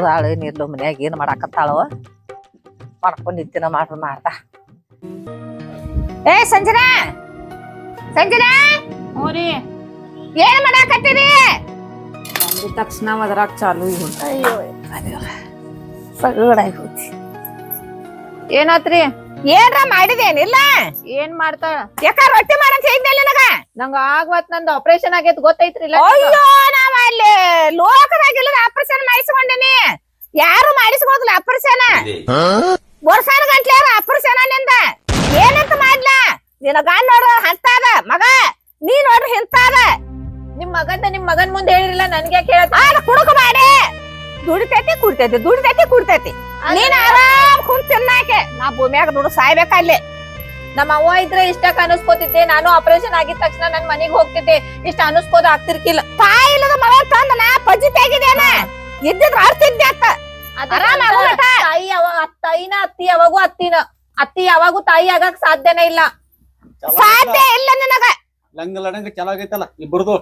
ಅದಾಳ ಏನಿರ್ಲು ಮನ್ಯಾಗ ಏನು ಮಾಡಾಕತ್ತಾಳವ ಮಾಡ್ಕೊಂಡ್ ನಿಂತಿನ ಮಾಡ್ರ ಮಾಡ್ದ ಏ ಸಂಜನಾ! ಸಂಜನಾ! ಏನ್ ಮಾಡಾಕತ್ತೀರಿ? ಬಂದ ತಕ್ಷಣ ಅದ್ರಾಗ ಚಾಲು ಅಯ್ಯೋ ಸಗಡಾಗಿ ಹೋತಿ ಏನಾತ್ರಿ? ಏನ್ರ ಮಾಡಿದೇನಿಲ್ಲ? ಏನ್ ಮಾಡ್ತಾಳ? ಯಾಕ ರೊಟ್ಟಿ ಮಾಡಂತ ಹೇಳಿದ್ನಲ್ಲ ನನಗ? ನಂಗ ಆಗ್ವತ್ ನಂದು ಆಪರೇಷನ್ ಆಗೈತ್ ಗೊತ್ತೈತ್ರಿಲ್ಲ ಅಯ್ಯೋ ನಾವ್ ಅಲ್ಲಿ ಯಾರು ಮಾಡಿಸ್ಕೊಳದಿಲ್ಲ ಅಪರ್ಸೇನ ವರ್ಷಾನ ಗಂಟ್ಲೆ ಅಪರ್ಸೇನ ನಿಂದ ಏನಂತ ಮಾಡ್ಲ? ನಿನ್ನ ಗಂಡ ನೋಡ್ರ ಹಂತಾದ ಮಗ ನೀ ನೋಡ್ರಿ ಹಿಂತಾದ ನಿಮ್ ಮಗಂದ ನಿಮ್ ಮಗನ್ ಮುಂದೆ ಹೇಳಿರಲ್ಲ ನನ್ಗೆ ಕೇಳತ್ ಆಗ ಕುಡುಕ ಮಾಡಿ. ದುಡಿತೈತಿ ಕುಡ್ತೈತಿ ದುಡಿತೈತಿ ಕುಡ್ತೈತಿ. ನೀನ್ ಆರಾಮ್ ಕುಂತ್ ತಿನ್ನಾಕೆ. ನಾ ಭೂಮಿಯಾಗ ದುಡ್ಡು ಸಾಯ್ಬೇಕಲ್ಲಿ ನಮ್ಮ ಅವ್ವ ಇದ್ರೆ ಇಷ್ಟಕ್ ಅನಸ್ಕೋತಿದ್ದೆ ನಾನು ಆಪರೇಷನ್ ಆಗಿದ ತಕ್ಷಣ ನನ್ ಮನಿಗ್ ಹೋಗ್ತಿದ್ದೆ. ಇಷ್ಟ ಅನಸ್ಕೋದ್ ಆಗ್ತಿರ್ಕಿಲ್ಲ. ತಾಯಿ ಇಲ್ಲದ ಮಗ ತಂದ ನಾ ಪಜ್ಜಿ ತೆಗಿದೇನ. ಇದ್ದಿದ್ರ ಅರ್ತಿದ್ದೆ ಅತ್ತ ಆರಾಮ್ ಆಗೋಗಟ. ತಾಯಿ ಯಾವಾಗ ತಾಯಿನ ಅತ್ತಿ ಯಾವಾಗೂ ಅತ್ತಿನ. ಅತ್ತಿ ಯಾವಾಗೂ ತಾಯಿ ಆಗಕ್ ಸಾಧ್ಯನೇ ಇಲ್ಲ. ಸಾಧ್ಯ ಇಲ್ಲ ನನಗ. ಲಂಗ ಲಡಂಗ ಚಲೋ ಆಗೈತಲ್ಲ ಇಬ್ಬರದು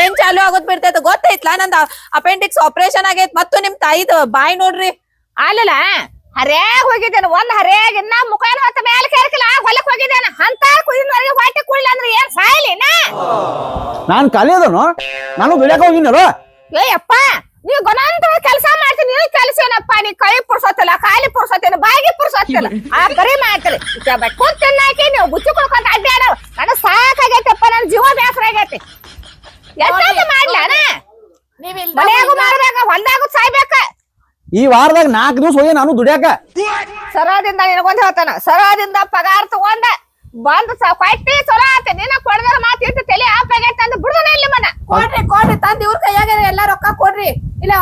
ಏನ್ ಚಾಲು ಆಗೋದ್ ಬಿಡ್ತೈತ ಗೊತ್ತೈತ್ಲಾ? ನಂದ ಅಪೆಂಡಿಕ್ಸ್ ಆಪರೇಷನ್ ಆಗೈತ್ ಮತ್ತು ನಿಮ್ ತಾಯಿದ ಬಾಯಿ ನೋಡ್ರಿ. ಅಲ್ಲಲ್ಲ ಹರ್ಯಾಗ ಹೋಗಿದ್ದೇನೆ ಒಂದ್ ಹರ್ಯಾಗ ಇನ್ನ ಮುಖ ಏನು ಹೊತ್ತ ಮೇಲೆ ಕೇರ್ಕಿಲ್ಲ ಹೊಲಕ್ ಹೋಗಿದ್ದೇನೆ. ಅಂತ ಕುದಿನವರೆಗೆ ಹೊಟ್ಟೆ ಕುಳ್ಳ ಅಂದ್ರೆ ಏನ್ ಸಾಯ್ಲಿ ನಾ? ನಾನ್ ಖಾಲಿ ಅದನು? ನಾನು ದುಡಿಯಾಕ ಹೋಗಿನಲ್ಲ ಏ ನೀವ್ ಗಣಂತರ ಕೆಲಸ ಮಾಡ್ತೀನಿ ನೀನು ಕೆಲಸ ಏನಪ್ಪ ನೀ ಕೈ ಪುರ್ಸೋತಿಲ್ಲ ಕಾಲಿ ಪುರ್ಸೋತಿಲ್ಲ ಬಾಯಿಗೆ ಪುರ್ಸತ್ತಿಲ್ಲ ಆ ಬರೀ ಮಾಡ್ತೀರಿ ಕುಂತಿನ್ನಾಕಿ ನೀವು ಬುಚ್ಚಿ ಕೊಡ್ಕೊಂತ ಅಡ್ಡಾಡ ನನಗ್ ಸಾಕಾಗೈತಪ್ಪ ನನ್ನ ಜೀವ ಬೇಸರ ಆಗೈತಿ. ಎಷ್ಟೊಂದು ಮಾಡ್ಲಾನ ನೀವ್ ಮನ್ಯಾಗೂ ಮಾಡ್ಬೇಕ ಹೊಲ್ದಾಗೂ ಸಾಯ್ಬೇಕ. ಈ ವಾರದಾಗ ನಾಲ್ಕು ದಿವಸ ಹೋಗಿ ನಾನು ದುಡಿಯಾಕ. ಸರದಿಂದ ನಿನಗೊಂದ್ ಹೇಳ್ತಾನ ಸರದಿಂದ ಪಗಾರ ತಗೊಂಡ ಬಂದ್ ಸ ಕೊಟ್ಟಿ ಚಲೋ ಆತ. ನಿನ್ನ ಕೊಡದ್ರ ಮಾತು ಇಟ್ಟು ತಲೆ ಆಪ್ ಆಗೈತೆ ಅಂದ್ ಬಿಡುದನ ಇಲ್ಲಿ ಮನ ಕೊಡ್ರಿ ಕೊಡ್ರಿ ತಂದ್ ಇವ್ರ ಕೈಯಾಗ ಎಲ್ಲಾ ರೊಕ್ಕ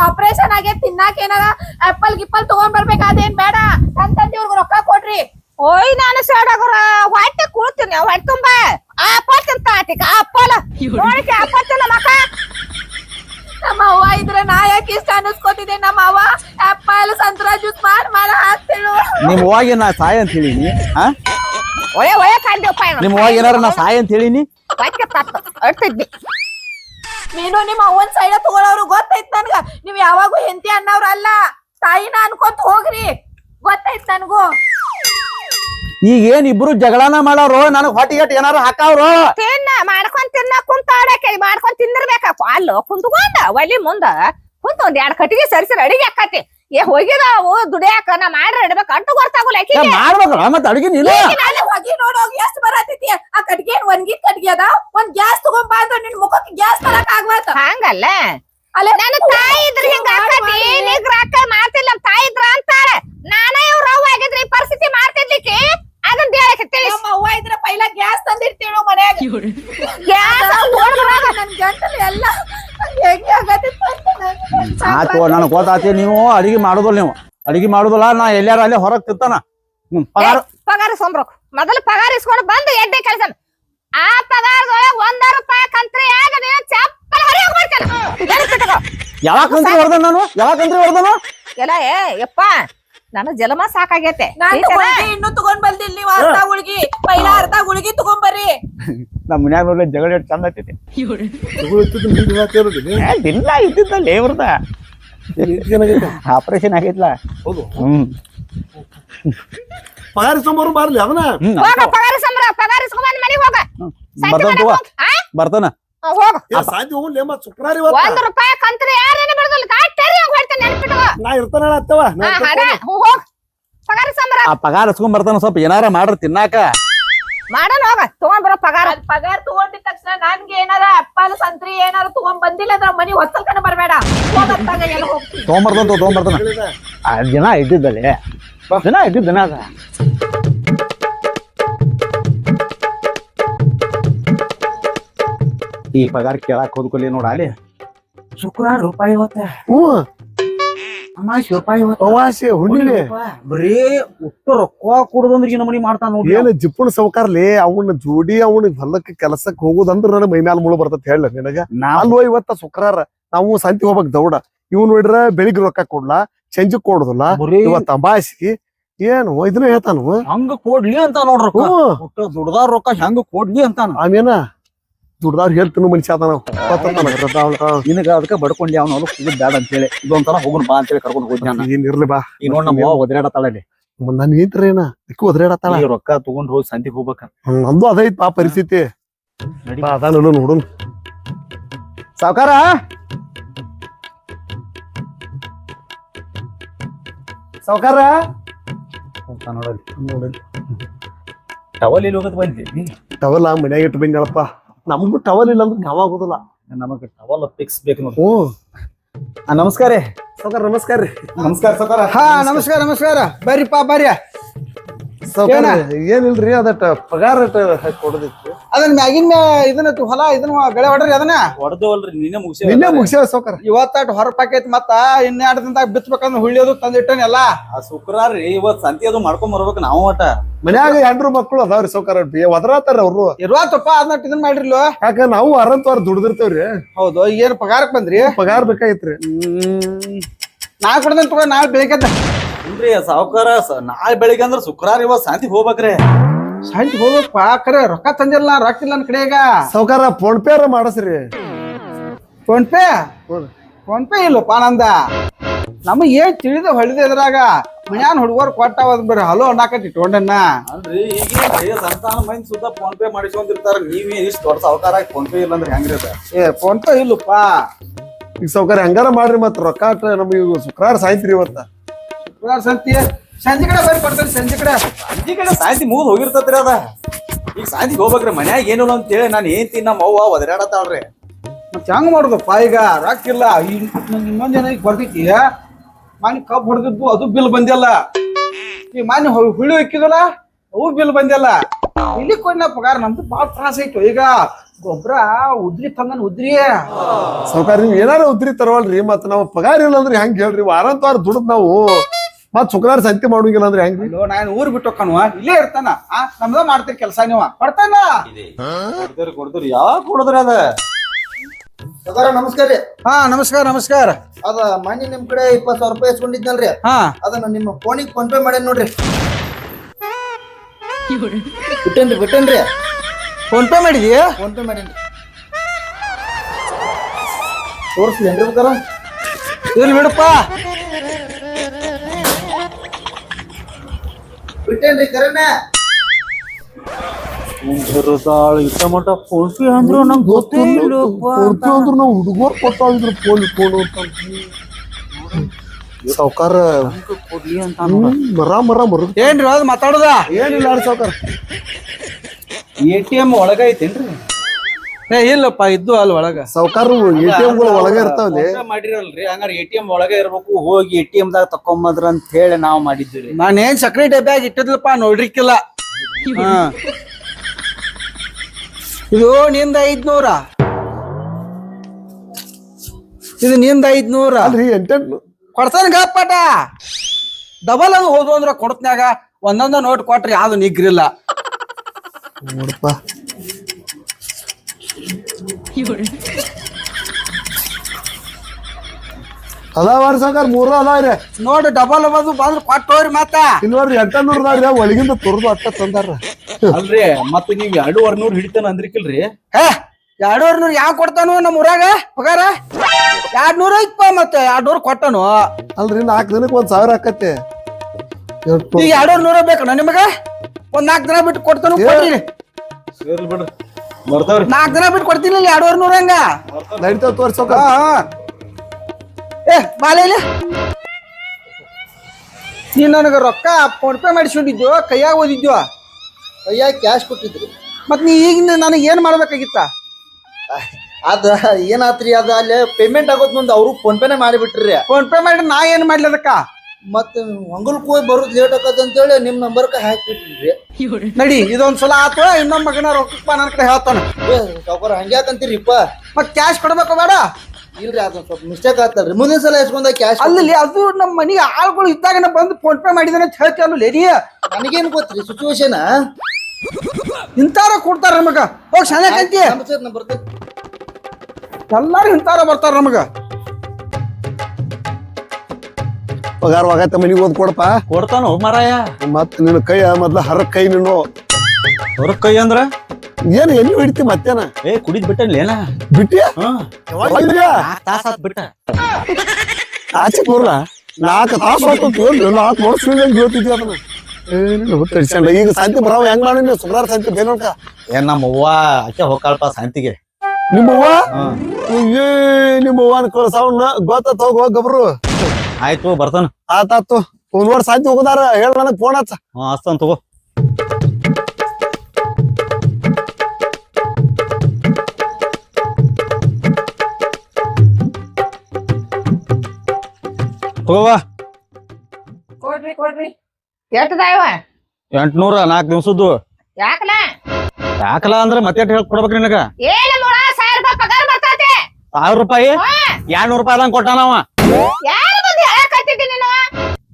ಆಪರೇಷನ್ ಆಗೈತ್ ತಿನ್ನಾಕ ಏನಾರ ಆಪಲ್ ಗಿಪ್ಪಲ್ ತಗೊಂಡ್ ಬರ್ಬೇಕ ಅದೇನ್ ಬೇಡ. ತಂದ್ ತಂದ್ ಇವ್ರಿಗೆ ರೊಕ್ಕ ಕೊಡ್ರಿ. ಓಯ್ ನಾನು ಸೇಡಗರ ಹೊಟ್ಟೆ ಕುಳ್ತೀನಿ ಹೊಟ್ಟೆ ತುಂಬ ಆಪ ತಿಂತ ಆಟಿಕ ಅಪ್ಪಲ ನೋಡಿಕೆ ಆಪಲ್ ತಿನ್ನ ಮಕ ನಮ್ಮ ಅವ್ವ ಇದ್ರೆ ನಾ ಯಾಕೆ ಇಷ್ಟ ಅನಿಸ್ಕೋತಿದ್ದೆ ನಮ್ಮ ಅವ್ವ ಆಪಲ್ ಸಂತ್ರ ಜ್ಯೂಸ್ ಮಾಡ್ ಮಾಡ ಹಾಕ್ತಿಳು ನಿಮ್ ಹೋಗಿ ನಾ ಸಾಯ ಅಂತ ಹೇಳಿನಿ ಹಾ ಒಳ್ಳೆ ಒಳ್ಳೆ ಕಾಣ್ದಪ್ಪ ನಿಮ್ ಹೋಗಿ ಏನಾರ ನಾ ಸಾಯ ಅಂತ ಹೇಳಿನಿ? ಹೊಟ್ಟೆ ತಪ್ಪ ಅಡ್ತಿದ್ದಿ ನೀನು ನಿಮ್ಮ ಅವ್ವನ್ ಸೈಡ ತಗೊಳವ್ರು ಗೊತ್ತೈತ್ ನನ್ಗ ನೀವ್ ಯಾವಾಗೂ ಹೆಂಡತಿ ಅನ್ನವ್ರಲ್ಲ ತಾಯಿನ ಅನ್ಕೊಂತ ಹೋಗ್ರಿ. ಗೊತ್ತಾಯ್ತು ನನಗೂ. ಈಗ ಏನ್ ಇಬ್ರು ಜಗಳನ ಮಾಡವ್ರು ನನಗ್ ಗಟ್ಟಿ ಏನಾರ ಹಾಕಾವ್ರು? ತಿನ್ನ ಮಾಡ್ಕೊಂಡ್ ತಿನ್ನ ಕುಂತಾಡಕ್ಕೆ ಮಾಡ್ಕೊಂಡ್ ತಿಂದಿರ್ಬೇಕ. ಅಲ್ಲೋ ಕುಂತ್ಕೊಂಡ ಒಲಿ ಮುಂದ. ಕುಂತ ಒಂದ್ ಎರಡ್ ಕಟ್ಟಿಗೆ ಸರಿಸಿರ ಅಡಿಗೆ ಹಾಕತಿ. ಏ ಹೋಗಿದಾವು ದುಡಿಯಾಕ ನಾ ಮಾಡ್ರ ಇಡ್ಬೇಕು. ಅಂಟು ಗೊತ್ತಾಗುಲ್ಲ ಆಕಿಗೆ. ಮಾಡ್ಬೇಕಲ್ಲ ಮತ್ತ ಅಡಿಗೆ ನೀನು? ಅಲ್ಲಿ ಹೋಗಿ ನೋಡೋಗಿ ಎಷ್ಟ್ ಬರತೈತಿ. ಆ ಕಟ್ಗೆ ಏನ್ ಒಣಗಿ ಕಟ್ಗೆ ಅದ ಒಂದ್ ಗ್ಯಾಸ್ ತಗೊಂಡ್ ಬಾ ಅಂದ್ರೆ ನಿನ್ ಮುಖಕ್ಕೆ ಗ್ಯಾಸ್ ತರಕ್ ಆಗ್ಬಾರ್ದ. ಹಂಗಲ್ಲ. ನನ್ನ ತಾಯಿ ಇದ್ರ ಹಿಂಗ ಆಕತಿ ನೀಗ್ರ ಅಕ್ಕ ಮಾಡ್ತಿಲ್ಲ ನಮ್ ತಾಯಿ ಇದ್ರ ಅಂತಾರ. ನಾನ ಇವ್ರ ಅವ್ವ ಆಗಿದ್ರೆ ಈ ಪರಿಸ್ಥಿತಿ ಮಾಡ್ತಿದ್ಲಿಕ್ಕೆ ಅದನ್ನ ಹೇಳಕ್ಕೆ ತಿಳಿಸ್. ನಮ್ಮ ಅವ್ವ ಇದ್ರ ಪೈಲ ಗ್ಯಾಸ್ ತಂದಿರ್ತೀಳು ಮನ್ಯಾಗ. ಗ್ಯಾಸ್ ನೋಡ್ಬಾಗ ನನ್ ಗಂಟಲು ಎಲ್ಲ ಹೆಂಗೆ ನಂಗೆ ಆತು ನನಗ್ ಗೊತ್ತಾತಿ ನೀವು ಅಡಿಗೆ ಮಾಡುದಿಲ್ಲ ನೀವು. ಅಡಿಗೆ ಮಾಡುದಿಲ್ಲ ನಾ ಎಲ್ಲಾರ ಅಲ್ಲೇ ಹೊರಗ್ ತಿಂತಾನ. ಪಗಾರ? ಪಗಾರ ಸೋಮ್ರಕ್. ಮೊದಲು ಪಗಾರ ಇಸ್ಕೊಂಡು ಬಂದು ಎಡ್ಡೆ ಕೆಲಸ ಆ ಪಗಾರದೊಳಗೆ ಒಂದ ರೂಪಾಯಿ ಕಂತ್ರಿ ಆಗ ನೀನು ಹೋಗ್ಬಿಡ್ತೇನೆ ಯಾವಾಗ ಕಂತ್ರಿ ಹೊಡೆದ ನಾನು? ಯಾವಾಗ ಕಂತ್ರಿ ಹೊಡೆದನು ಎಲ್ಲ ಏ ಯಪ್ಪ ನಾನು ಜಲಮ ಸಾಕಾಗೈತೆ? ತಗೊಂಡ್ರಿ ಇನ್ನೂ ತಗೊಂಡ್ ಬಂದಿಲ್ಲ ನೀವು ಅರ್ಧ ಗುಳ್ಗಿ ಪೈಲ ಅರ್ಧ ಗುಳ್ಗಿ ತಗೊಂಡ್ ಬರ್ರಿ ನಮ್ಮ ಮನ್ಯಾಗ ನೋಡ್ಲಿ ಜಗಳ ಎಷ್ಟ್ ಚಂದ ಐತಿ ದಿನ ಇದ್ದಿದ್ದ ಲೇವ್ರದ ಆಪರೇಷನ್ ಆಗೈತ್ಲ ಹೌದು. ಹ್ಮ್. ಪಗಾರ ಸೋಮವಾರ ಬರ್ಲಿ ಅದನ್ನ? ಹ್ಮ್ ಹೋಗ ಪಗಾರ ಸಂಬ್ರ ಪಗಾರ ಇಸ್ಕೊಂಡ್ ಮನೆಗೆ ಹೋಗ. ಬರ್ತಾನ ತಗೋ. ಬರ್ತಾನ. ಹೋಗ. ಏ, ಸಾಧ್ಯ ಹೋಗ್ಲಿ ಮತ್ ಶುಕ್ರವಾರ ಇವತ್ತ? ಒಂದ್ ರೂಪಾಯಿ ಕಂತ್ರಿ ಯಾರೇನು ಬಿಡುದಿಲ್ಲ? ದಾಟರಿ ಹೋಗಿ ಹೇಳ್ತೇನೆ ನೆನ್ಪಿಟ್ಟು ನಾ ಇರ್ತಾನ ಅತ್ತವ ನಾ. ಹಡ ಹೋಗ್. ಪಗಾರ ಸಂಬ್ರ. ಆ ಪಗಾರ ಹಚ್ಕೊಂಡ್ ಬರ್ತಾನ ಸ್ವಲ್ಪ ಏನಾರ ಮಾಡ್ರಿ ತಿನ್ನಾಕ. ಮಾಡೋಣ ಹೋಗ. ತಗೊಂಡ್ ಬರೋ ಪಗಾರ. ಅದ್ ಪಗಾರ ತಗೊಂಡಿದ ತಕ್ಷಣ ನನ್ಗೆ ಏನಾರ ಅಪ್ಪನ ಸಂತ್ರಿ ಏನಾರ ತಗೊಂಡ್ ಬಂದಿಲ್ಲ ಅಂದ್ರ ಮನಿ ಹೊತ್ತಲ್ಕನ ಬರ್ಬೇಡ. ಹೋಗತ್ತಾಗ ಎಲ್ಲ ಹೋಗ್ತೀನಿ. ತೊಗೊಂಬರ್ತಾನ ತೊಗೊಂಬರ್ತಾನ ಹೇಳಿದ. ಆ ದಿನ ಇದ್ದಿದ್ದಲ್ಲೇ. ದಿನ ಇದ್ದಿದ್ದ ದಿನ ಅದ ಈ ಪಗಾರ ಕೇಳಾಕ್ ಹೋದ್ಕೊಲಿ ನೋಡ ಅಲ್ಲಿ. ಶುಕ್ರವಾರ ರೂಪಾಯಿ ಇವತ್ತ ಅಮಾಶ್ ರೂಪಾಯಿ ಇವತ್ತ ಅಮಾವಾಸ್ಯೆ ಹುಣ್ಣಿಮೆ. ಬರೀ ಒಟ್ಟು ರೊಕ್ಕ ಕೊಡುದಂದ್ರೆ ನಮ್ಮ ಮನಿ ಮಾಡ್ತಾನ ನೋಡಿ. ಏನು ಜಿಪ್ಪುಣ ಸೌಕಾರ್ಲಿ ಅವನ ಜೋಡಿ ಅವನ ಹೊಲಕ್ಕೆ ಕೆಲಸಕ್ ಹೋಗುದಂದ್ರ ನನಗ್ ಮೈ ಮ್ಯಾಲ ಮುಳು ಬರ್ತತ್ ಹೇಳ ನಿನಗ. ನಾಲ್ವ ಇವತ್ತ ಶುಕ್ರವಾರ ನಾವು ಸಂತಿ ಹೋಗ್ಬೇಕ್ ದೌಡ. ಇವ್ ನೋಡ್ರ ಬೆಳಿಗ್ಗೆ ರೊಕ್ಕ ಕೊಡ್ಲಾ ಸಂಜೆ ಕೊಡುದಿಲ್ಲ. ಇವತ್ತ ಅಂಬಾಸಿ ಏನು ಇದನ್ನ ಹೇಳ್ತಾನು ಹಂಗ ಕೊಡ್ಲಿ ಅಂತ ನೋಡ್ರಿ ದುಡ್ದಾರ ರೊಕ್ಕ ಹೆಂಗ ಕೊಡ್ಲಿ ಅಂತಾನ. ಆಮೇನ ದುಡ್ದಾರ್ ಹೇಳ್ತೀನಿ ಮನುಷ್ಯ ಅದ ನಾವು ನಿನಗ ಅದಕ್ಕೆ ಬಡ್ಕೊಂಡಿ ಅವ್ನ ಹೋಗುದ್ ಬ್ಯಾಡ ಅಂತೇಳಿ. ಇದೊಂಥರ ಹೋಗುನ್ ಬಾ ಅಂತೇಳಿ ಕರ್ಕೊಂಡು ಹೋಗಿ ನಾನು ಏನ್ ಇರ್ಲಿ ಬಾ. ಈಗ ನೋಡ್ ನಮ್ಮ ಅವ್ವ ನನ್ ಏನ್ರೇನ ಅಕ್ಕಿ ಒದರಾಡತ್ತಾಳ ರೊಕ್ಕ ತಗೊಂಡ್ ಹೋಗಿ ಸಂತಿಗೆ ಹೋಗ್ಬೇಕ. ನಂದು ಅದೈತ್ ಪಾ ಪರಿಸ್ಥಿತಿ. ನೋಡು. ಬಾ ಸಾವುಕಾರ? ಸಾವ್ಕಾರ? ನೋಡಲ್ಲಿ. ಟವಲ್ ಇಲ್ಲಿ ಹೋಗತ್ ಬಂದಿ ಟವಲ್ ಮನ್ಯಾಗ ಇಟ್ಟು ಬಂದ್ಯಾಳಪ್ಪ ನಮಗೂ ಟವಲ್ ಇಲ್ಲ ಅಂದ್ರೆ ಯಾವಾಗ ಆಗೋದಿಲ್ಲ. ನಮಗ ಟವಲ್ ಫಿಕ್ಸ್ ಬೇಕು ನೋಡಿ ಓ ನಮಸ್ಕಾರ. ರೀ ಸೌಕರ್ ನಮಸ್ಕಾರ ರೀ. ನಮಸ್ಕಾರ ಸಾವ್ಕಾರ ಹಾ ನಮಸ್ಕಾರ ನಮಸ್ಕಾರ. ಬರ್ರಿಪ್ಪ ಬರ್ರಿ. ಸೌಕರ್ ಏನಿಲ್ರಿ ಅದಟ ಪಗಾರ ಕೊಡದಿತ್ತು. ಅದನ್ನ ಮ್ಯಾಗಿನ ಮ್ಯಾ ಇದನ್ನ ತು- ಹೊಲ ಇದನ್ನ ಬೆಳೆ ಹೊಡ್ರಿ ಅದನ್ನ. ಹೊಡೆದವಲ್ರಿ ನಿನ್ನೆ ಮುಗಿಸಿ ನಿನ್ನೆ ಮುಗಿಸ್ಯಾವ ಸೌಕರ್ ಇವತ್ತಾಟ ಹೊರಪಾಕೈತಿ ಮತ್ತ ಇನ್ನೆರಡು ದಿನದಾಗ ಬಿತ್ಬೇಕಂದ್ರ ಹುಳಿಯೋದು ತಂದಿಟ್ಟೇನಿ ಎಲ್ಲ. ಆ ಶುಕ್ರವಾರ ರೀ ಇವತ್ ಸಂತಿ ಅದು ಮಾಡ್ಕೊಂಡ್ ಬರ್ಬೇಕು ನಾವು ಒಟ್ಟ. ಮನ್ಯಾಗ ಹೆಂಡ್ರು ಮಕ್ಕಳು ಅದಾವ್ರಿ ಸೌಕರ್ ಒದರಾತಾರ ಅವ್ರು. ಇರುವತ್ತಪ್ಪ ಅದನ್ನ ಇದನ್ನ ಮಾಡ್ರಿಲ್ಲ ಯಾಕ ನಾವು ಅರಂತವಾರ ದುಡ್ದಿರ್ತೇವ್ರಿ. ಹೌದು ಏನ್ ಪಗಾರಕ್ ಬಂದ್ರಿ? ಪಗಾರ ಬೇಕಾಗಿತ್ರಿ? ಹ್ಮ್ ನಾ ಕೊಡ್ದಂತ ತಗೋ ನಾಳೆ ಬೇಕಂತ ಇಲ್ರಿ ಸಾವ್ಕಾರ ನಾಳೆ ಬೆಳಿಗ್ಗೆ ಅಂದ್ರೆ ಶುಕ್ರವಾರ ಇವತ್ತು ಸಂತಿಗ್ ಹೋಗ್ಬೇಕ್ರಿ. ಸಂಜೆ ಹೋಗ್ಬೇಕಪ್ಪ ಕರೆ ರೊಕ್ಕ ತಂದಿಲ್ಲ ರೊಕ್ಕ ಇಲ್ಲ ನನ್ನ ಕಡೆಗ. ಈಗ ಸೌಕಾರ ಫೋನ್ ಪೇ ಮಾಡಸ್ರಿ. ಫೋನ್ ಪೇ ಫೋನ್ ಪೇ ಇಲ್ಲಪ್ಪ ನಂದ. ನಮಗ್ ಏನ್ ತಿಳಿದ ಹೊಳಿದೆ ಇದ್ರಾಗ? ಮನ್ಯಾನ್ ಹುಡುಗರು ಕೊಟ್ಟಾವ ಬರ್ರಿ ಹಲೋ ಅಣ್ಣಾಕಟ್ಟಿ ಇಟ್ಕೊಂಡನ್ನ ಅಲ್ರಿ ಈಗ ಸಂತಾನ ಮಂದಿ ಸುದ್ದ ಫೋನ್ ಪೇ ಮಾಡಿಸ್ಕೊಂಡಿರ್ತಾರ ನೀವೇ ಇಷ್ಟು ದೊಡ್ಡ ಸಾವ್ಕಾರ ಫೋನ್ ಪೇ ಇಲ್ಲ ಅಂದ್ರೆ ಹೆಂಗ್ರಿ ಏ ಫೋನ್ ಪೇ ಇಲ್ಲಪ್ಪ. ಈಗ ಸೌಕರ್ಯ ಹಂಗಾರ ಮಾಡ್ರಿ ಮತ್ತೆ ರೊಕ್ಕ ನಮ್ಗೆ ಶುಕ್ರವಾರ ಸಾಯ್ತ್ರಿ ಇವತ್ತ. ಶುಕ್ರವಾರ ಸಂತಿ ಸಂಜೆ ಕಡೆ ಬರ್ರಿ ಕೊಡ್ತೇನೆ ಸಂಜೆ ಕಡೆ. ಈ ಕಡೆ ಸಾಯ್ತಿ ಮುಗಿದ್ ಹೋಗಿರ್ತತ್ರಿ ಅದ. ಈಗ ಸಾಯಂತಿ ಹೋಗ್ಬೇಕ್ರಿ ಮನ್ಯಾಗ ಏನಿಲ್ಲ ಅಂತೇಳಿ ನಾನು ಏನ್ ತಿನ್ನ ನಮ್ಮ ಅವ್ವ ಒದರಾಡತ್ತಾಳ್ರಿ. ಮತ್ತೆ ಹೆಂಗ್ ಮಾಡುದಪ್ಪ ಈಗ? ರಾಕಿಲ್ಲ ಇಲ್ಲ ಇನ್ನೊಂದ್ ಜನ ಈಗ ಬರ್ತೈತಿ. ಮಾನಿ ಕಬ್ಬು ಹೊಡೆದಿದ್ದು ಅದು ಬಿಲ್ ಬಂದಿಲ್ಲ. ಈ ಮಾನ್ಯ ಹುಳಿ ಇಕ್ಕಿದಲ್ಲ ಅವು ಬಿಲ್ ಬಂದಿಲ್ಲ. ಇಲ್ಲಿ ಕೊಡ್ನ ಪಗಾರ ನಮ್ದು ಭಾಳ ತ್ರಾಸ ಐತು ಈಗ. ಗೊಬ್ಬರ ಉದ್ರಿ ತಂದನ್ ಉದ್ರಿ. ಸೌಕರ್ಯ ನೀವು ಏನಾರ ಉದ್ರಿ ತರವಲ್ರಿ ಮತ್ತೆ ನಾವು ಪಗಾರ ಇಲ್ಲ ಅಂದ್ರೆ ಹೆಂಗ್ ಹೇಳ್ರಿ? ವಾರಂತ ವಾರ ದುಡ್ದು ನಾವು. ಮತ್ ಶುಕ್ರವಾರ ಸಂತಿ ಮಾಡೋಂಗಿಲ್ಲ ಅಂದ್ರೆ ಹೆಂಗ್ರಿ? ನಾನ್ ನಾನು ಊರ್ ಬಿಟ್ಟು ಹೋಗ್ಕಣವ? ಇಲ್ಲೇ ಇರ್ತಾನ. ಆ ನಮ್ದ ಮಾಡ್ತೀರಿ ಕೆಲಸ ನೀವ. ಕೊಡ್ತಾನ ಕೊಡ್ತೀರಿ ಕೊಡ್ತೀರಿ ಯಾವಾಗ ಕೊಡದ್ರಿ ಅದ? ಸದಾರ ನಮಸ್ಕಾರ ರೀ. ಹಾ ನಮಸ್ಕಾರ ನಮಸ್ಕಾರ. ಅದ ಮನಿ ನಿಮ್ ಕಡೆ ಇಪ್ಪತ್ ಸಾವಿರ ರೂಪಾಯಿ ಇಸ್ಕೊಂಡಿದ್ನಲ್ರಿ? ಹಾ. ಅದನ್ನ ನಿಮ್ಮ ಫೋನಿಗೆ ಫೋನ್ ಪೇ ಮಾಡೇನ್ ನೋಡ್ರಿ. ಬಿಟ್ಟೇನ್ರಿ ಬಿಟ್ಟೇನ್ರಿ. ಫೋನ್ ಪೇ ಮಾಡಿದಿ ಫೋನ್ ಪೇ ಮಾಡೇನ್ರಿ. ತೋರಿಸ್ಲೇನ್ರಿ ಬೇಕಾರ? ಇಲ್ಲಿ ಬಿಡಪ್ಪ. ಬಿಟ್ಟೇನ್ರಿ ಕರೆನ ಇಷ್ಟ ಮಟ್ಟ ಫೋನ್ ಪೇ ಅಂದ್ರು ನಂಗೆ ಗೊತ್ತೇ ಕೊಡ್ತೀವಿ ಅಂದ್ರ ನಾವು ಹುಡುಗರು ಕೊಟ್ಟಾಗಿದ್ರು ಫೋನ್ ಸಾವ್ಕಾರ. ಕೊಡ್ಲಿ ಅಂತ ಮರ ಮರ ಮರ ಏನ್ರಿ ಅದು ಮಾತಾಡುದ? ಏನಿಲ್ಲ ಸಾವ್ಕಾರ. ಎ ಟಿ ಎಂ ಒಳಗ ಐತೇನ್ರಿ ಏ ಇಲ್ಲಪ್ಪ ಇದ್ದು ಅಲ್ಲಿ ಒಳಗ. ಸಾವ್ಕಾರ ಎ ಟಿ ಎಂ ಗಳು ಒಳಗೆ ಇರ್ತಾವಲ್ಲಿ? ಮಾಡಿರಲ್ರಿ ಹಂಗಾರ ಎ ಟಿ ಎಂ ಒಳಗೆ ಇರ್ಬೇಕು ಹೋಗಿ ಎ ಟಿ ಎಂ ದಾಗ ತಕೊಂಬಂದ್ರ ಅಂತ ಹೇಳಿ ನಾವ್ ಮಾಡಿದ್ವಿ ರೀ. ನಾನೇನ್ ಸಕ್ರೆ ಡಬ್ಯಾಗ ಇಟ್ಟಿದ್ಲಪ್ಪ ನೋಡ್ರಿಕ್ಕಿಲ್ಲ. ಹಾ. ಇದು ನಿಂದ ಐದ್ನೂರ. ಇದು ನಿಂದ ಐದ್ನೂರ. ಅಲ್ರಿ ಎಂಟೆಂಟ್ ಕೊಡ್ತಾನ ಗಪ್ಪಟ ಡಬಲ್ ಅದು ಹೋದ್ರ ಅಂದ್ರ ಕೊಡ್ತ್ನ್ಯಾಗ ಒಂದೊಂದ ನೋಟ್ ಕೊಟ್ರಿ ಯಾವ್ದು ನಿಗ್ರಿಲ್ಲ. ನೋಡಪ್ಪ. ಅದಾವಾರ ಸಾಕಾರ ಮೂರ ಅದಾವ್ರಿ ನೋಡಿ ಡಬಲ್ ಬಂದು ಬಂದ್ರೆ ಕೊಟ್ಟೋರಿ ಮತ್ತ. ಇಲ್ವರ್ರಿ ಎಂಟನೂರ ಅದಾವ್ರಿ ಒಳಗಿಂದ ತುರ್ದು ಅಟ್ಟ ತಂದಾರ. ಅಲ್ರಿ ಮತ್ತ ನೀವ್ ಎರಡೂವರೆ ನೂರ್ ಹಿಡಿತಾನ ಅಂದ್ರಿಕಿಲ್ರಿ? ಹೇ ಎರಡೂವರೆ ನೂರು ಯಾವ ಕೊಡ್ತಾನು ನಮ್ಮ ಊರಾಗ? ಪಗಾರ? ಎರಡ್ ನೂರ ಐತಪ್ಪ ಮತ್ತೆ ಎರಡ್ ನೂರು ಕೊಟ್ಟನು. ಅಲ್ರಿ ನಾಲ್ಕು ದಿನಕ್ಕೆ ಒಂದ್ ಸಾವಿರ ಆಕತ್ತೆ? ಈಗ ಎರಡೂವರೆ ನೂರ ಬೇಕಣ್ಣ ನಿಮಗ? ಒಂದ್ ನಾಲ್ಕು ದಿನ ಬಿಟ್ಟು ಕೊಡ್ತಾನು ಕೊಡ್ರಿ. ಬಿಡ್ರಿ ಬರ್ತಾವ್ರಿ. ನಾಲ್ಕು ದಿನ ಬಿಟ್ಟು ಕೊಡ್ತೀನಿ ಇಲ್ಲಿ ಎರಡೂವರೆ ನೂರ ಹಂಗ. ನಡೀತಾವ ತೋರ್ಸೋಕ. ಏ ಬಾಲೆ ಇಲ್ಲಿ. ನೀನ್ ನನಗ ರೊಕ್ಕ ಫೋನ್ ಪೇ ಮಾಡಿಸ್ಕೊಂಡಿದ್ಯೋ ಕೈಯಾಗ ಓದಿದ್ಯೋ? ಕೈಯಾಗ ಕ್ಯಾಶ್ ಕೊಟ್ಟಿದ್ರಿ. ಮತ್ ನೀ ಈಗ ನನಗೆ ಏನ್ ಮಾಡ್ಬೇಕಾಗಿತ್ತ? ಅದ ಏನಾತ್ರಿ ಅದ ಅಲ್ಲಿ ಪೇಮೆಂಟ್ ಆಗೋದ್ ಮುಂದೆ ಅವ್ರು ಫೋನ್ ಪೇನೆ ಮಾಡಿಬಿಟ್ರಿ. ಫೋನ್ ಪೇ ಮಾಡಿ ನಾ ಏನ್ ಮಾಡ್ಲಿ ಅದಕ್ಕ? ಮತ್ತ ಹೊಂಗಲ್ಕ್ ಹೋಗಿ ಬರೋದ್ ಲೇಟ್ ಆಕತ್ ಅಂತೇಳಿ ನಿಮ್ ನಂಬರ್ಕ ಹಾಕ್ಬಿಟ್ರಿ ನಡಿ ಇದೊಂದ್ ಸಲ ಆತು ಇನ್ನೊಮ್ಮ ಮಗನ ರೊಕ್ಕಪ್ಪ ನನ್ನ ಕಡೆ ಹೇಳ್ತಾನ. ಏ ಸಾವ್ಕಾರ ಹಂಗ್ಯಾಕಂತೀರಿಪ್ಪ ಮತ್ ಕ್ಯಾಶ್ ಕೊಡ್ಬೇಕು ಬೇಡ? ಇಲ್ರಿ ಅದೊಂದ್ ಸ್ವಲ್ಪ ಮಿಸ್ಟೇಕ್ ಆಗ್ತಲ್ರಿ ಮುಂದಿನ ಸಲ ಎಸ್ಕೊಂಡ ಕ್ಯಾಶ್ ಅಲ್ಲಿ ಅದು ನಮ್ಮ ಮನೆಗೆ ಆಳ್ಗಳು ಇದ್ದಾಗ ಬಂದು ಫೋನ್ ಪೇ ಮಾಡಿದಾನೆ ಅಂತ ಹೇಳ್ತಿ ಅಲ್ಲ ಲೇಡಿ ನನಗೇನ್ ಗೊತ್ತ್ರಿ ಸಿಚುವೇಶನ್ ಇಂತಾರ ಕೊಡ್ತಾರ ನಮಗ. ಹೋಗ್ ಶಾಲೆ ಕಂತಿ ನಾ ಬರ್ತೇನೆ. ಎಲ್ಲಾರು ಇಂತಾರ ಬರ್ತಾರ ನಮಗ. ಪಗಾರ ಆಗತ್ತೆ ಮನಿಗೆ ಓದ್ ಕೊಡಪ್ಪ. ಕೊಡ್ತಾನ ಮಾರಾಯ. ಮತ್ ನಿನ್ನ ಕೈ ಮೊದ್ಲ ಹರ ಕೈ ನೀನು ಹೊರ ಕೈ ಅಂದ್ರ? ಏನ್ ಎಲ್ಲಿ ಹಿಡಿತಿ ಮತ್ತೇನ? ಏ ಕುಡಿದ್ ಬಿಟ್ಟನ್ಲಿ ಏನ? ಬಿಟ್ಟಿಯ? ತಾಸ ಬಿಟ್ಟ. ಆಚೆ ಕೂರ್ಲ ನಾಲ್ಕು ತಾಸು ಹೋಗ್ತು ನಾಲ್ಕು ವರ್ಷ ಹೇಳ್ತಿದ್ವಿ ಅದನ್ನ? ತಡ್ಸಂಡ ಈಗ ಶಾಂತಿ ಬರಾವ ಹೆಂಗ್ ಮಾಡಿ ಸುಮಾರು ಶಾಂತಿ ಬೇನೋಡ್ಕ. ಏನ್ ನಮ್ಮವ್ವ ಅಕ್ಕೆ ಹೋಗ್ಕಾಳಪ್ಪ ಶಾಂತಿಗೆ. ನಿಮ್ಮವ್ವ. ಏ ನಿಮ್ಮವ್ವನ ಕಳ್ಸವನ್ನ ಗೊತ್ತ ಹೋಗೋ ಗಬ್ರು. ಆಯ್ತು ಬರ್ತಾನ. ಆತಾತು ಒಂದ್ ವರ್ಷ ಸಂತಿ ಹೋಗದಾರ ಹೇಳ ನನಗ್ ಫೋನ್ ಹಚ್ಚ ಹ್ಮ್ ಹಸ್ತಾನ ತಗೋ. ತಗೋವಾ ಕೊಡ್ರಿ ಕೊಡ್ರಿ. ಎಷ್ಟದಾಯವ ಎಂಟ್ನೂರ ನಾಲ್ಕು ದಿವ್ಸದ್ದು. ಯಾಕಲ? ಯಾಕಲ್ಲ ಅಂದ್ರೆ ಮತ್ತೆ ಹೇಳಿ ಕೊಡ್ಬೇಕ್ರಿ ನಿನಗ? ಏನ ನೋಡ ಸಾವಿರ ರೂಪಾಯಿ ಪಗಾರ ಬರ್ತೈತೆ. ಸಾವಿರ ರೂಪಾಯಿ? ಎರಡ್ನೂರು ರೂಪಾಯಿ ಅದಂಗ ಕೊಟ್ಟಾನವ ಯಾರು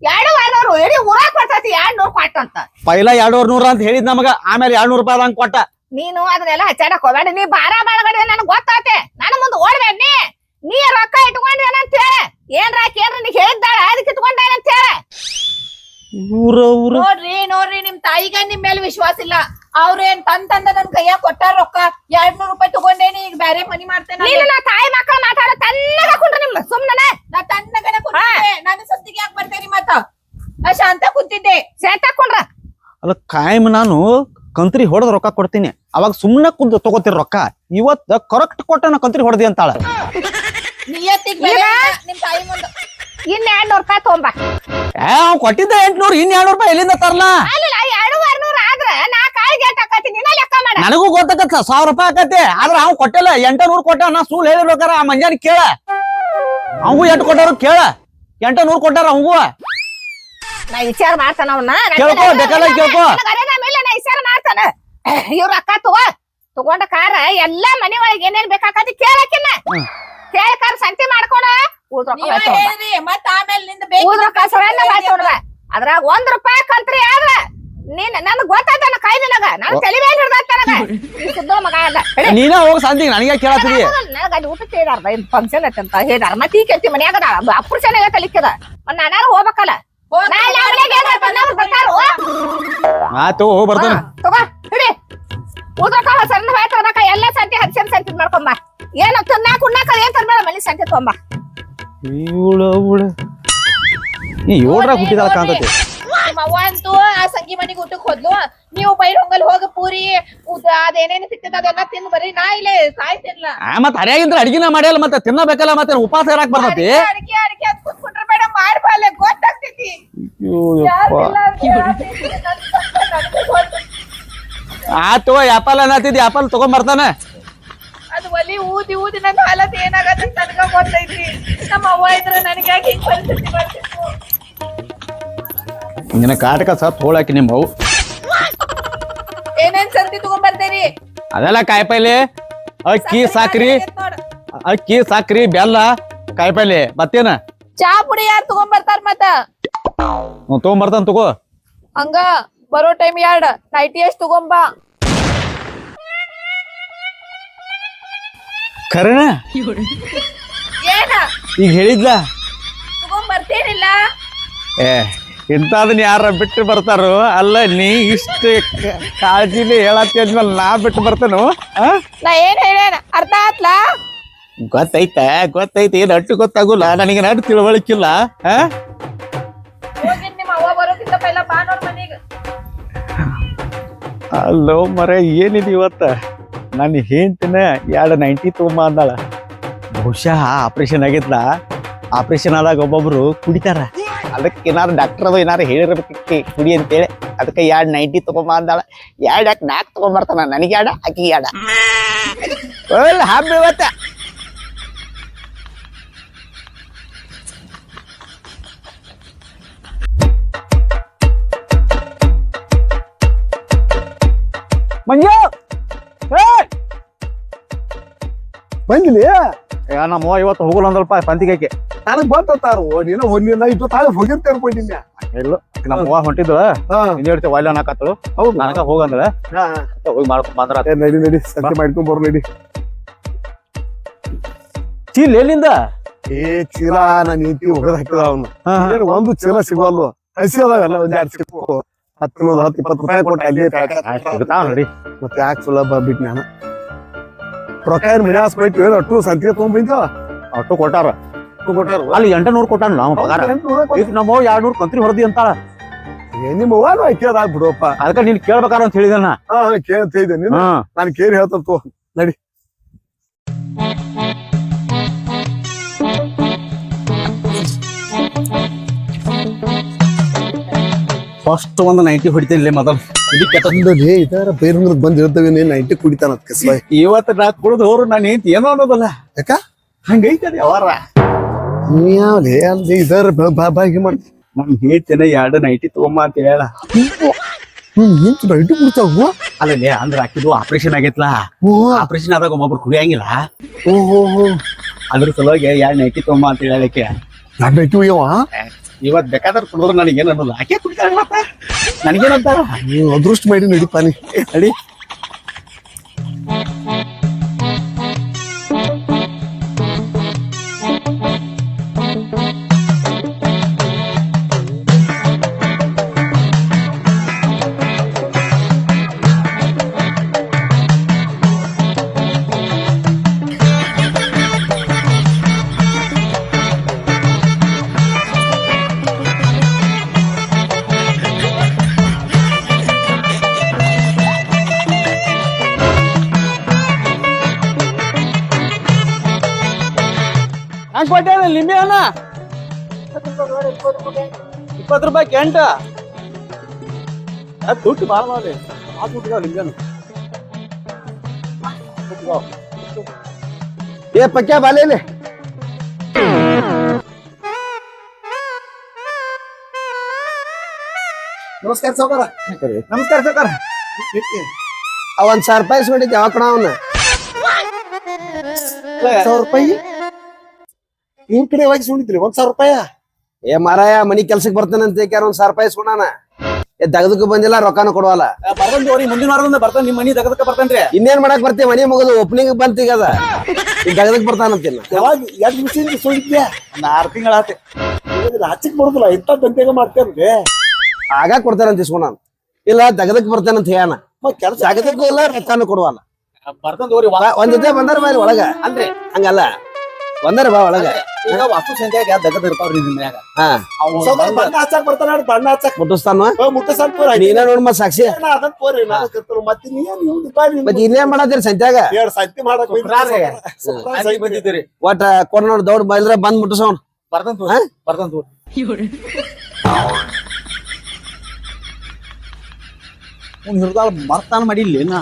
ಎರಡು ಐನೂರು ಇಡೀ ಊರಾಗ ಬರ್ತೈತಿ ಎರಡ್ ನೂರು ಕೊಟ್ಟ ಅಂತ. ಪೈಲ ಎರಡೂರ್ ನೂರ ಅಂತ ಹೇಳಿದ್ ನಮಗ ಆಮೇಲೆ ಎರಡ್ನೂರು ರೂಪಾಯಿ ಅದಂಗ್ ಕೊಟ್ಟ. ನೀನು ಅದನ್ನೆಲ್ಲ ಹಚ್ಚಾಡಕ್ ಹೋಗ್ಬೇಡ ನೀ ಬಾರ ಬಾರಗಡೆ ನನಗ್ ಗೊತ್ತಾತೆ. ನನ್ ಮುಂದೆ ಓಡ್ಬೇಡ ನೀ. ನೀ ರೊಕ್ಕ ಇಟ್ಕೊಂಡೇನಂತ ಹೇಳ ಏನ್ರ ಕೇಳ್ರಿ ನೀ ಹೇಳಿದ್ದಾಳ ಅದಕ್ಕೆ ಇಟ್ಕೊಂಡೇನಂತ ಹೇಳ ಊರ ಊರ. ನೋಡ್ರಿ ನೋಡ್ರಿ ನಿಮ್ ತಾಯಿಗ ನಿಮ್ ಮೇಲೆ ವಿಶ್ವಾಸ ಇಲ್ಲ. ಅವ್ರೇನ್ ತಂದ್ ತಂದ ನನ್ ಕೈಯಾಗ ಕೊಟ್ಟಾರ ರೊಕ್ಕ ಎರಡ್ ನೂರ್ ರೂಪಾಯಿ ತಗೊಂಡೇನಿ ಈಗ ಬ್ಯಾರೆ ಮನಿ ಮಾಡ್ತೇನೆ ನೀನು ನಾ ತಾಯಿ ಮಕ್ಕಳು ಮಾತಾಡೋ ತನ್ನಗ ಕುಂಡ್ರಿ ನಿಮ್ಮ ಸುಮ್ಮನೆ ನಾ ತಣ್ಣಗನ ಕೂತಿದ್ದೆ ನನ್ನ ಸದ್ದಿಗೆ ಯಾಕೆ ಬರ್ತೇರಿ ಮತ್ತ ನಾ ಶಾಂತ ಕೂತಿದ್ದೆ ಹಾಕೊಂಡ್ರ? ಅಲ್ಲ ಕಾಯಂ ನಾನು ಕಂತ್ರಿ ಹೊಡೆದ್ ರೊಕ್ಕ ಕೊಡ್ತೀನಿ. ಅವಾಗ ಸುಮ್ನೆ ಕುಂತ ತಗೋತಿರ ರೊಕ್ಕ. ಇವತ್ತ ಕರೆಕ್ಟ್ ಕೊಟ್ಟ ನಾ ಕಂತ್ರಿ ಹೊಡೆದಿ ಅಂತಾಳ. ನಿಯತ್ತಿಗ್ ಬೆಲೆ ನಿಮ್ ತಾಯಿ ಮುಂದ. ಇನ್ನ ಎರಡ್ ನೂರ್ ರೂಪಾಯಿ ತೊಗೊಂಬ. ಏ ಅವ್ ಕೊಟ್ಟಿದ್ದ ಎಂಟ್ನೂರು ಇನ್ ಎರಡ್ನೂರ್ ರೂಪಾಯಿ ಎಲ್ಲಿಂದ ತರ್ಲಾ? ಅಲ್ಲ ಎರಡು ಎರಡ್ನೂರ್ ಆದ್ರ ನಾ ಕಾಳಿಗೆ ಏಟ್ ಹಾಕತಿ ಲೆಕ್ಕ ಮಾಡ. ನನಗೂ ಗೊತ್ತಾಗತ್ತ ಸಾವಿರ ರೂಪಾಯಿ ಆಕತಿ ಆದ್ರ ಅವ್ ಕೊಟ್ಟಿಲ್ಲ ಎಂಟ ನೂರ್ ಕೊಟ್ಟ ನಾ ಸುಳ್ಳು ಹೇಳಿರ್ಬೇಕಾರ ಆ ಮಂಜಾನ ಕೇಳ. ಅವಂಗೂ ಎಂಟು ಕೊಟ್ಟಾರು ಕೇಳ. ಎಂಟ ನೂರ್ ಕೊಟ್ಟಾರ ಅವಂಗೂ ನಾ ವಿಚಾರ ಮಾಡ್ತಾನ ಅವನ್ನ ಕೇಳ್ಕೊ, ಬೇಕಾದಾಗ ಕೇಳ್ಕೊ. ವಿಚಾರ ಮಾಡ್ತಾನ. ಇವ್ರ ಅಕ್ಕ ತಗೋ ತಗೊಂಡ ಕಾರ ಎಲ್ಲಾ ಮನೆ ಒಳಗೆ ಏನೇನ್ ಬೇಕಾಕತಿ ಕೇಳಕಿನ್ನ. ಕೇಳ ಕಾರ ಸಂತಿ ಮಾಡ್ಕೊಡ. ಉಳ್ದ ರೊಕ್ಕ ನೀವ ಬಾಯ್ ಹೇಳ್ರಿ ಮತ್ತ ಆಮೇಲೆ ನಿಂದ ರೊಕ್ಕ ಅದ್ರಾಗ ಒಂದ್ ರೂಪಾಯಿ ಕಂತ್ರಿ ಆದ್ರ ನೀನ್ ನನ್ಗ್ ಗೊತ್ತಾಯ್ತ ನನ್ನ ಕೈ ನಿನಗ ನನ್ ತಲೆ ಮೇಲೆ ಹಿಡ್ದಾಯ್ತ ನನಗ ಈ ಸುದ್ದ ಮಗ ಅಲ್ಲ ಹೇಳಿ. ನೀನ ಹೋಗಿ ಸಂತಿಗೆ ನನಗೆ ಅಲ್ಲಿ ಊಟಕ್ಕೆ ಹೇಳಿದಾರ ಫಂಕ್ಷನ್ ಐತೆ ಅಂತ ಹೇಳಿದಾರ. ಮತ್ತೆ ಈ ಕೇಳ್ತಿ ಮನ್ಯಾಗ ಚೆನ್ನಾಗ ತಲಿಕ್ಕದ. ಒಂದ್ ನಾನಾರ ಹೋಗ್ಬೇಕಲ್ಲ. ಆತು ಹೋಗಿ ಬರ್ತಾನ. ತಗೋ ಹಿಡಿ. ಉದ್ರಕ ಬಾಯ್ ತಗೋಕ ಎಲ್ಲ ಸಂತಿ ಹಚ್ಚನ್ ಸಂತಿ ಮಾಡ್ಕೊಂಬ ಏನು ತಿನ್ನಾಕ ಉಣ್ಣಾಕ ಏನ್ ತರ್ಬೇಡ ಮನಿ ಸಂತೆ ತೊಂಬ ಇವಳ ಅವಳ. ಈ ಏಳ್ರಾಗ ಹುಟ್ಟಿದಾಳ ಕಾಂತತಿ ನಿಮ್ಮ ಅವ್ವ ಅಂತೂ ಆ ಸಂಗಿ ಮನಿಗ್ ಊಟಕ್ ಹೋದ್ಲು. ನೀವು ಬೈರ್ ಹೊಂಗಲ್ ಹೋಗ ಪೂರಿ ಉದ್ದ ಅದೇನೇನು ಸಿಕ್ತದ ಅದನ್ನ ತಿನ್ ಬರ್ರಿ ನಾ ಇಲ್ಲೇ ಸಾಯ್ತಿರ್ಲ. ಮತ್ತೆ ಮತ್ ಅರಿಯಾಗಿಂದ್ರ ಅಡಿಗೆನ ಮಾಡ್ಯಾಲ ಮತ್ತೆ ತಿನ್ನಬೇಕಲ್ಲ ಮತ್ತೆ ಉಪವಾಸ ಇರಾಕ್ ಬರ್ತೈತಿ ಅಡಿಗೆ ಅಡಿಗೆ ಅದ್ ಕುತ್ಕೊಂಡ್ರೆ ಬೇಡ ಮಾಡ್ಬಾಲೆ ಗೊತ್ತಾಗ್ತೈತಿ ಯಾರಿಲ್ಲ ಅಂತ ಹೇಳಾತೈತಿ. ನನ್ ತಪ್ಪ ನನ್ಗೂ ಗೊತ್ತು. ಆತು ಆಪಲ್ ಅನ್ನತ್ತಿದ್ ಆಪಲ್ ತಗೊಂಡ್ ಬರ್ತಾನ. ಅದು ಒಲಿ ಊದಿ ಊದಿ ನನ್ನ ಹಾಲತ್ ಏನಾಗತ್ತ ಅಂತ ನನಗ ಗೊತ್ತೈತಿ ನಮ್ಮ ಅವ್ವ ಇದ್ರ ನನಗೆ ಯಾಕೆ ಹಿಂಗ್ ಪರಿಸ್ಥಿತಿ ಬರ್ತಿತ್ತು? ನಿನ್ನ ಕಾಟಕ ಸತ್ ಹೋಳಾಕಿ ನಿಮ್ಮ ಅವು. ಏನೇನ್ ಸಂತಿ ತಗೊಂಡ್ ಬರ್ತೇರಿ? ಅದೆಲ್ಲ ಕಾಯಿಪಲ್ಲೆ ಅಕ್ಕಿ ಸಾಕ್ರಿ ಅಕ್ಕಿ ಸಾಕ್ರಿ ಬೆಲ್ಲ ಕಾಯಿಪಲ್ಲೆ. ಮತ್ತೇನ? ಚಾ ಪುಡಿ ಯಾರು ತಗೊಂಡ್ ಬರ್ತಾರ ಮತ್ತ? ಹ್ಞೂ ತಗೊಂಬರ್ತಾನ ತಗೋ. ಹಂಗ ಬರೋ ಟೈಮ್ ಎರಡ್ ನೈಟಿ ಎಷ್ಟ್ ತಗೊಂಬ? ಖರೇನ ಏನ? ಈಗ ಹೇಳಿದ್ಲ? ತಗೊಂಡ್ ಬರ್ತೇನಿಲ್ಲ ಏ ಇಂಥದನ್ನ ಯಾರ ಬಿಟ್ಟು ಬರ್ತಾರೋ? ಅಲ್ಲ ನೀ ಇಷ್ಟು ಕಾಳಜಿಲಿ ಹೇಳತ್ತಿ ಅಂದ್ಮೇಲೆ ನಾ ಬಿಟ್ಟು ಬರ್ತೇನು? ಆ? ನಾ ಏನ್ ಹೇಳೇನ? ಅರ್ಥ ಆತ್ಲಾ? ಗೊತ್ತೈತೆ ಗೊತ್ತೈತೆ. ಏನು ಅಷ್ಟು ಗೊತ್ತಾಗೋಲ್ಲ ನನಗೆ ನಟ್ಟು ತಿಳುವಳಿಕಿಲ್ಲ? ಆ? ಅಲ್ಲೋ ಮರ, ಏನಿದೆ ಇವತ್ತು? ನನ್ನ ಹೆಂಡ್ತಿನ ಎರಡು ನೈಂಟಿ ತೊಗೊಂಬ ಅಂದಾಳ. ಬಹುಶಃ ಆಪ್ರೇಷನ್ ಆಗಿತ್ತ ಆಪ್ರೇಷನ್ ಆದಾಗ ಒಬ್ಬೊಬ್ರು ಕುಡಿತಾರ. ಅದಕ್ಕೆ ಏನಾರು ಡಾಕ್ಟರ್ ಅದು ಏನಾರು ಹೇಳಿರ್ಬೇಕಿ ಕುಡಿ ಅಂತೇಳಿ. ಅದಕ್ಕೆ ಎರಡು ನೈಂಟಿ ತೊಗೊಂಬ ಅಂದಾಳ. ಎರಡು ಯಾಕೆ ನಾಲ್ಕು ತೊಗೊಂಬರ್ತಾನ? ನನಗೆ ಎರಡ ಆಕೆ ಎರಡ ಹಬ್ಬ ಇವತ್ತ. ಮಂಜು! ಬಂದಿಲಿ? ಏ ನಮ್ಮ ಇವತ್ತು ಹೋಗಲ್ಲ ಅಂದಲ್ಪ ಪಂತಿಗೆ ನನಗ್ ಗೊತ್ತಾರು ನೀನು ಒಂದಿನ ಇಟ್ಟು ತಾಳೆ ಹೋಗಿರ್ತ ಅನ್ಕೊಂಡಿದ್ಯ ಇಲ್ಲ ನಮ್ಮ ಅವ್ವ ಹೊಂಟಿದ್ಳು. ಹಾ. ಹೇಳ್ತೇವೆ ಒಳ್ಳೆ ಅನ್ನಕತ್ತಳು ಹೌದು. ನನಗ ಹೋಗಂದ್ರ ಹಾ. ಹೋಗಿ ಮಾಡ್ಕೊಂಡ್ ಬಂದ್ರ ಏ, ನಡಿ ನಡಿ ಸಂತೆ ಮಾಡ್ಕೊಂಡ್ ಬರು ನಡಿ. ಚೀಲ್ ಎಲ್ಲಿಂದ? ಏ ಚೀಲ ನನ್ ನೀತಿ ಹೊಡೆದ ಹಾಕಿದ ಅವನು ಏನು ಒಂದು ಚೀಲ ಸಿಗಲ್ಲು ಹಸಿ ಅದಾವೆಲ್ಲ ಒಂದ್ ಎರಡು ಸಿಕ್ಕು. ಹತ್ತೊಂದು ಹತ್ತು ಇಪ್ಪತ್ತು ರೂಪಾಯಿ ಕೊಟ್ಟು ಅಲ್ಲಿ ಸಿಗ್ತಾವ ನೋಡಿ ಮತ್ತೆ ಯಾಕೆ ಸುಲಭ ಬಿಟ್ಟು ನಾನು. ರೊಕ್ಕ ಏನು ಮನ್ಯಾಸ್ ಬೈತು ಏನು ಅಟ್ಟು ಸಂತಿಗೆ ತೊಗೊಂಬಂದಿವ ಅಟ್ಟು ಕೊಟ್ಟಾರ. ಕೊಟ್ಟಾರ. ಅಲ್ಲಿ ಎಂಟ ನೂರು ಕೊಟ್ಟಾನ ಪಗಾರ ಈಗ ನಮ್ಮ ಎರಡ್ ನೂರು ಕಂತ್ರಿ ಹೊರದಿ ಅಂತಾಳ ನಿಮ್ಮ ಕೇಳ್ದಾಗ ಬಿಡುವಪ್ಪ ಅದಕ್ಕೆ ನೀನ್ ಕೇಳ್ಬೇಕಾರ ಅಂತ ಹೇಳಿದನ? ಹಾ ಕೇಳ್ತ ಇದ್ದೆ ನೀನು ಹ್ಮ್ ನಾನು ಕೇಳಿ ಹೇಳ್ತಾರ ತೋ ನಡಿ. ಫಸ್ಟ್ ಒಂದು ನೈಂಟಿ ಹೊಡಿತೀನಿ ಮೊದಲು. ಇದಕ್ಕೆ ಅಂದಲೇ ಇದಾರ ಬೇರೆ ನೀನ್ ನೈಂಟಿ ಕುಡಿತಾನ ಸ್ವಾಯ್ ಇವತ್ತು ನಾ ಕುಡಿದು ಹೋರು ನಾನು ಏನ್ ಏನೋ ಅನ್ನೋದಲ್ಲ. ಯಾಕ? ಹಂಗೈತದೆ ಅವರ ಯಾವ್ಲೇ ಅಲ್ಲಿ ಇದಾರ ಬಾಗಿ ಮಾಡ್ತಿ ನಮ್ ಹೇಳ್ತೇನೆ ಎರಡು ನೈಂಟಿ ತಗೊಂಬ ಅಂತ ಹೇಳ. ಹ್ಮ್ ಎಂತ ನೈಂಟಿ ಕುಡಿತಾವ ಅಲ್ಲೇ ಅಂದ್ರ ಹಾಕಿದ್ವು ಆಪರೇಷನ್ ಆಗೈತ್ಲಾ. ಆಪರೇಷನ್ ಆದಾಗ ಒಬ್ಬೊಬ್ರು ಕುಡಿಯಂಗಿಲ್ಲ. ಓ ಹೋ ಹೋ. ಅದ್ರ ಸಲುವಾಗಿ ಎರಡು ನೈಂಟಿ ತಗೊಂಬ ಅಂತ ಹೇಳಕ್ಕೆ. ನಾನು ನೈಂಟಿ ಒಯ್ಯವ ಇವತ್ ಬೇಕಾದ್ರೆ ಕುಡಿದ್ರು ನನಗೇನು ಅನ್ನೋದು ಆಕೆ ಮತ್ತ ನನಗೇನಂತಾರ ನೀವು ಅದೃಷ್ಟ ಮಾಡಿ ನಡಿಪಾನಿ ನಡಿ. ಲಿಂಬೆ ಅಣ್ಣ ಇಪ್ಪತ್ತು ರೂಪಾಯಿ ಕೆಂಟ. ದುಡ್ಡು ಭಾಳ ಮಾಡಿ ಆ ದುಡ್ಡು ಲಿಂಬೆ ಏ ಪಕ್ಕ ಬಾಲೇಲಿ ನಮಸ್ಕಾರ ಸೌಕರ ನಮಸ್ಕಾರ ಸೌಕರ ಅವನ್ ಸರ್ಪ್ರೈಸ್ ಸಾವಿರ ರೂಪಾಯಿ ಯಾವ ಕಣ ಅವನ್ನ ಸಾವಿರ ರೂಪಾಯಿ? ನಿಮ್ ಕಡೆ ಹೋಗಿ ಸುಣಿದ್ರಿ ಒಂದ್ ಸಾವಿರ ರೂಪಾಯ? ಏ ಮಾರಾಯ ಮನಿ ಕೆಲ್ಸಕ್ ಬರ್ತಾನೆ ಅಂತ ಯಾರ ಒಂದ್ ಸಾವಿರ ರೂಪಾಯಿ ಸುಣಾನ ಏ ದಗದಕ್ಕೆ ಬಂದಿಲ್ಲ ರೊಕ್ಕಾನು ಕೊಡವಲ್ಲ. ಬರ್ತಾನೆ ಅವ್ರಿ ಮುಂದಿನ ವಾರದಿಂದ ಬರ್ತಾನೆ ನಿಮ್ಮ ಮನಿ ತಗದಕ್ಕ ಬರ್ತಾನ್ರಿ. ಇನ್ನೇನ್ ಮಾಡಕ್ ಬರ್ತೀವಿ ಮನಿ ಮುಗಿದು ಓಪನಿಂಗ್ ಬಂತ ಈಗ ಅದ. ಈಗ ದಗದಕ್ ಬರ್ತಾನಂತಿಲ್ಲ ಯಾವಾಗ ಎರಡು ನಿಮಿಷ ಇಸ್ಕೊಂಡಿದ್ಯಾ? ಒಂದ್ ಆರು ತಿಂಗಳ ಆತೆ. ಹಚ್ಚಕ್ ಬರುದಿಲ್ಲ ಇಂಥ ದಂತೆಗ ಮಾಡ್ತೇನ್ರಿ ಆಗ ಕೊಡ್ತಾನಂತ ಸುಣಾನ ಇಲ್ಲ ದಗದಕ್ ಬರ್ತಾನಂತ ಹೇಳ ಕೆಲಸ ಆಗದಕ್ಕೂ ಇಲ್ಲ ರೊಕ್ಕಾನು ಕೊಡುವಲ್ಲ. ಬರ್ತಾನೆ ತಗೋರಿ ಬಾ, ಒಂದ್ ಜೊತೆ ಬಂದಾರ ಮೇಲೆ ಒಳಗ. ಅಂದ್ರೆ ಹಂಗಲ್ಲ. ಬಂದಾರ ಬಾ ಒಳಗ. ಈಗ ವಾಸ್ತು ಸಂಖ್ಯಾಗ ದಗದ ಇರ್ತಾವ್ರಿ ನಿಮ್ ಮನ್ಯಾಗ? ಹಾ. ಬಣ್ಣ ಹಚ್ಚಕ್ ಬರ್ತಾನ ಬಣ್ಣ ಹಚ್ಚಕ್. ಮುಟ್ಟಿಸ್ತಾನ ಮುಟ್ಟಸನ್ ತೋರ ನೀನ ನೋಡ್ ಮತ್ ಸಾಕ್ಷಿ. ಅದನ್ ತೋರಿ ಮತ್ತೆ ನೀನ್ ನೀವು ದುಬಾರಿ ಮತ್ ಇನ್ನೇನ್ ಮಾಡತ್ತೀರಿ ಸಂತ್ಯಾಗ? ಎರಡ್ ಸಂತಿ ಮಾಡಕ್ ಶುಕ್ರಾರ್ರಿ. ಅಲ್ಲಿ ಬಂದಿದ್ದೀರಿ. ಒಟ್ಟ ಕೊಡ್ ನೋಡ್ ದೌಡ್ ಬೈಲ್ರ ಬಂದ್ ಮುಟ್ಟಿಸೋನ್ ಬರ್ತಾನೆ ತಗೋರಿ ಬರ್ತಾನೆ ತಗೋರಿ ಅವ್ನು ಹಿಡ್ದಾಳ ಮರ್ತಾನ ಮಾಡಿಲ್ಲ ನಾ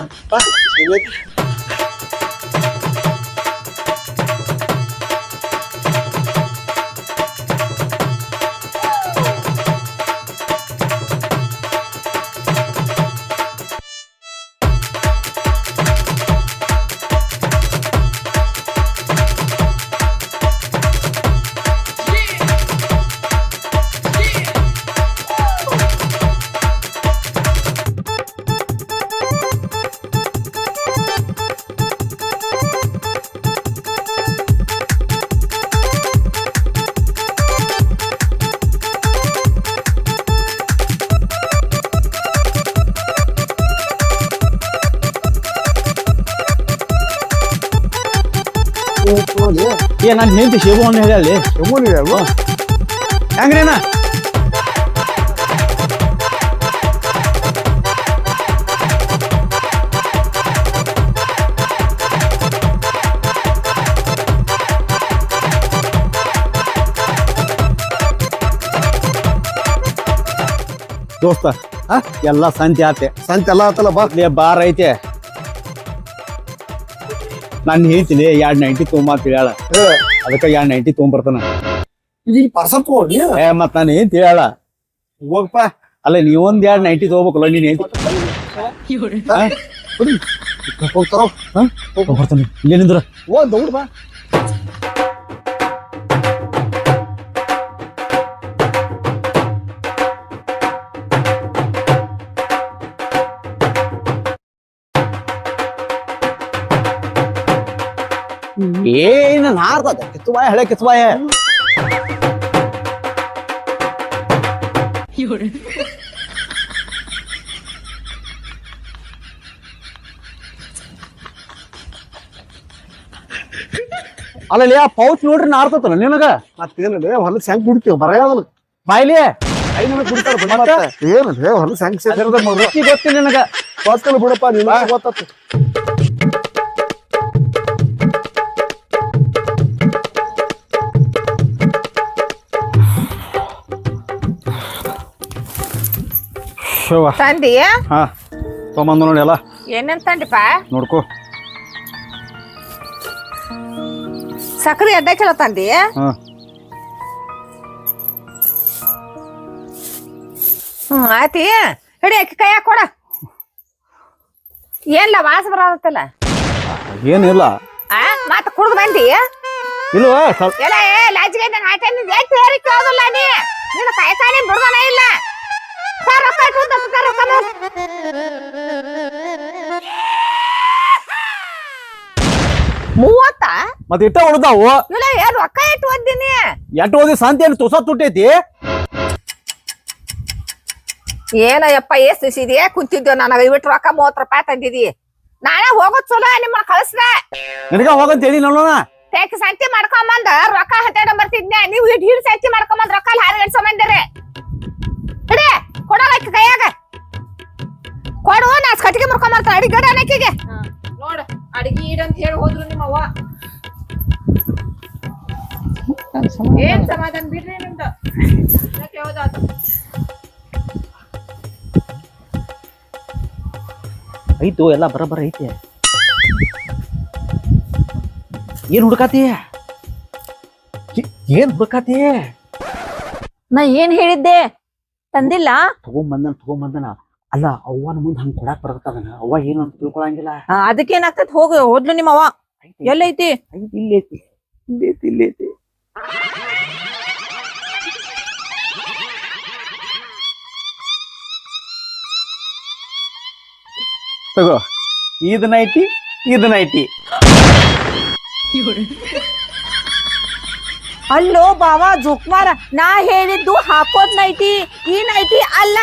ಏ ನಾನು ಹೇಳ್ತಿ ಶೇಬು ಹಣ್ಣು ಹೇಳಿ ಅಲ್ಲಿ ಹೆಂಗ್ರೇನ? ದೋಸ್ತ? ಎಲ್ಲ ಸಂತೆ ಆತೆ. ಸಂತೆ ಎಲ್ಲ ಆತಲ್ಲ ಬಾ. ಲೇ ಬಾರ್ ಐತೆ. ನಾನು ಹೇಳ್ತೀನಿ ಎರಡ್ ನೈಂಟಿ ತೊಗೊಂಬ ಅಂತ ಹೇಳ ಅದಕ್ಕೆ ಎರಡ್ ನೈಂಟಿ ತೊಗೊಂಬರ್ತಾನ. ಈಗ ಪಾರ್ಸಲ್ ತಗೊಂಡಿ ಏ ಮತ್ ನಾನು ಏನ್ ಹೇಳ ಹೋಗಪ್ಪ ಅಲ್ಲ ನೀವೊಂದ್ ಎರಡ್ ನೈಂಟಿ ತಗೋಬೇಕಲ್ಲ ನೀನ್ ಹೇಳ್ತಿ. ಹೋಗ್ತಾರ ಬರ್ತಾನೆ. ಇಲ್ಲೇ ನಿಂದ್ರ. ಓ ದೌಡ್ ಬಾ. ಏನ ನಾರ್ತದ ಕಿತ್ತುಬಾಯ ಹಳೆ ಕಿತ್ತುಬಾಯ ಅಲ್ಲ ಆ ಪೌಚ್ ನೋಡ್ರಿ ನಾರ್ತತನ ನಿನಗ? ಮತ್ತೇನಲ್ಲ ಹೊಲದ ಹೆಂಗ್ ಬಿಡ್ತೀವಿ ಬರಗಾಲ ಬಾಯ್ಲಿ. ಐದು ನಿಮಿಷ ಬಿಡ್ತಾರ ಏನಲ್ಲ ಹೊಲದ ಹೆಂಗ್ ಗೊತ್ತಿಲ್ಲ ನಿನಗ. ಗೊತ್ತಿಲ್ಲ ಬಿಡಪ್ಪ ನಿನಗ ಗೊತ್ತ ಶೋವ. ತಂದಿ ಹಾ ತೊಗೊಂಬಂದು ನೋಡಿ ಎಲ್ಲ. ಏನೇನ್ ತಂದಿಪ್ಪ? ನೋಡ್ಕೋ. ಸಕ್ರಿ ಅಡ್ಡ ಕಿಲೋ ತಂದಿ ಹಾ. ಹ್ಮ್ ಆಯ್ತಿ. ಹಿಡಿ ಅಕ್ಕಿ ಕೈಯಾಗ ಕೊಡ. ಏನ್ಲ ವಾಸ ಬರತ್ತಲ್ಲ ಏನಿಲ್ಲ. ಆ ಮತ್ತ ಕುಡ್ದು ಬಂದಿ ಇಲ್ವಾ ಸ್ವಲ್ಪ ಎಲ್ಲ ಏ ಲಾಜಿಗೆ ನಿಂಗೆ ಎಷ್ಟು ಹೇಳಿ ಕೇಳೋದಿಲ್ಲ ನೀ. ನಿನ್ನ ಕಾಯ್ತಾನೆ ಬಿಡ್ದನ ಇಲ್ಲ. ಮೂವತ್ತ? ಮತ್ತೆ ಇಟ್ಟ ಉಳ್ದಾವು? ಇಲ್ಲ ಏನ್ ರೊಕ್ಕ ಇಟ್ಟು ಓದಿನಿ ಎಟ್ಟು ಓದಿ ಸಂತೆ ಏನು ತುಸ ತುಟ್ಟೈತಿ ಏನಯ್ಯಪ್ಪ ಏಸ್ ಸಿಸಿದಿ ಕುಂತಿದ್ಯೋ ನನಗ? ಇವಿಟ್ಟು ರೊಕ್ಕ ಮೂವತ್ತು ರೂಪಾಯಿ ತಂದಿದಿ. ನಾನೇ ಹೋಗೋದ್ ಚಲೋ ನಿಮ್ಮ ಕಳಿಸ್ದೆ. ನಿನಗ ಹೋಗಂತ ಹೇಳಿ ನೋಡೋಣ? ಟೇಕ್ ಸಂತಿ ಮಾಡ್ಕೊಂಬಂದ. ರೊಕ್ಕ ಹತ್ತಾಡ ಬರ್ತಿದ್ನೆ. ನೀವು ಹಿಡ್ ಹಿಡ್ ಸಂತಿ ಸಮಾಧಾನ ಬಿಡ್ರಿ ನಿಮ್ದು. ಯಾಕ್ ಯಾವ್ದಾತು? ಐತು ಎಲ್ಲ ಬರಬರ ಐತಿ. ಏನ್ ಹುಡುಕಾತಿ? ಏನ್ ಹುಡುಕಾತಿ? ನಾ ಏನ್ ಹೇಳಿದ್ದೆ? ತಂದಿಲ್ಲ? ತಗೊಂಬಂದನ ತಗೊಂಬಂದನ. ಅಲ್ಲ ಅವ್ವನ ಮುಂದೆ ಹಂಗ ಕೊಡಾಕ್ ಬರತ್ತದನ ಅವ್ವ ಏನು ಅಂತ ತಿಳ್ಕೊಳಂಗಿಲ್ಲ. ಅದಕ್ಕೆ ಅದಕ್ಕೇನಾಗ್ತೈತಿ ಹೋಗು ಹೋದ್ಲು ನಿಮ್ಮ ಅವ್ವ ಎಲ್ಲೈತಿ? ಐತಿ ಇಲ್ಲೈತಿ ಇಲ್ಲೈತಿ ಇಲ್ಲೈತಿ ತಗೋ ಇದ್ ನೈಟಿ ಇದ್ ನೈಟಿ ಅಲ್ಲೋ ಬಾವಾ ಜೋಕ್ಮಾರ ನಾ ಹೇಳಿದ್ದು ಹಾಕೋದ್ ನೈಟಿ ಈ ನೈಟಿ ಅಲ್ಲ